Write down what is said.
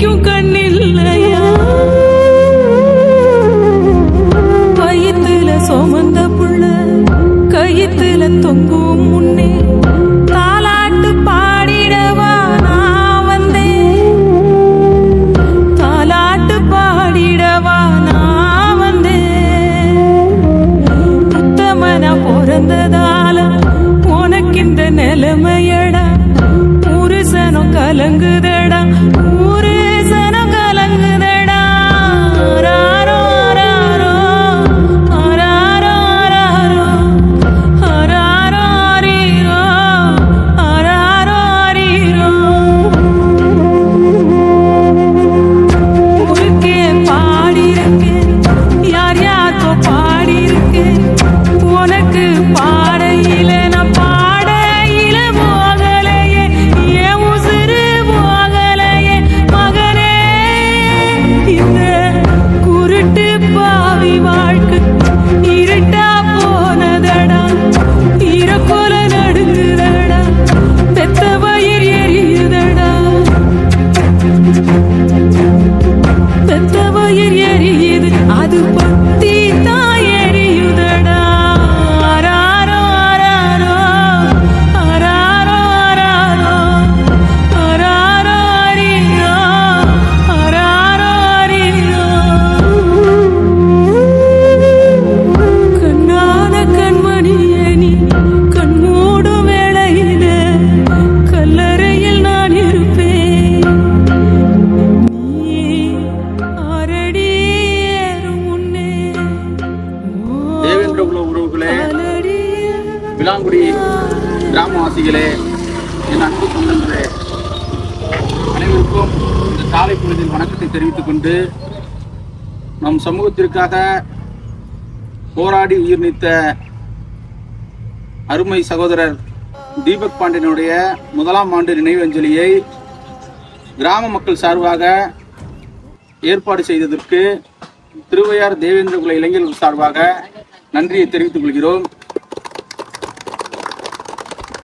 क्यों करने தேவேந்திர குல உறவுகளே விளாங்குடி கிராமவாசிகளே என் அன்பு சொந்தங்களே அனைவருக்கும் இந்த காலை பொழுதில் வணக்கத்தை தெரிவித்துக் கொண்டு நம் சமூகத்திற்காக போராடி உயிர் நீத்த அருமை சகோதரர் தீபக் பாண்டியனுடைய முதலாம் ஆண்டு நினைவஞ்சலியை கிராம மக்கள் சார்பாக ஏற்பாடு செய்ததற்கு திருவையார் தேவேந்திர குல இளைஞர்கள் சார்பாக நன்றியை தெரிவித்துக் கொள்கிறோம்.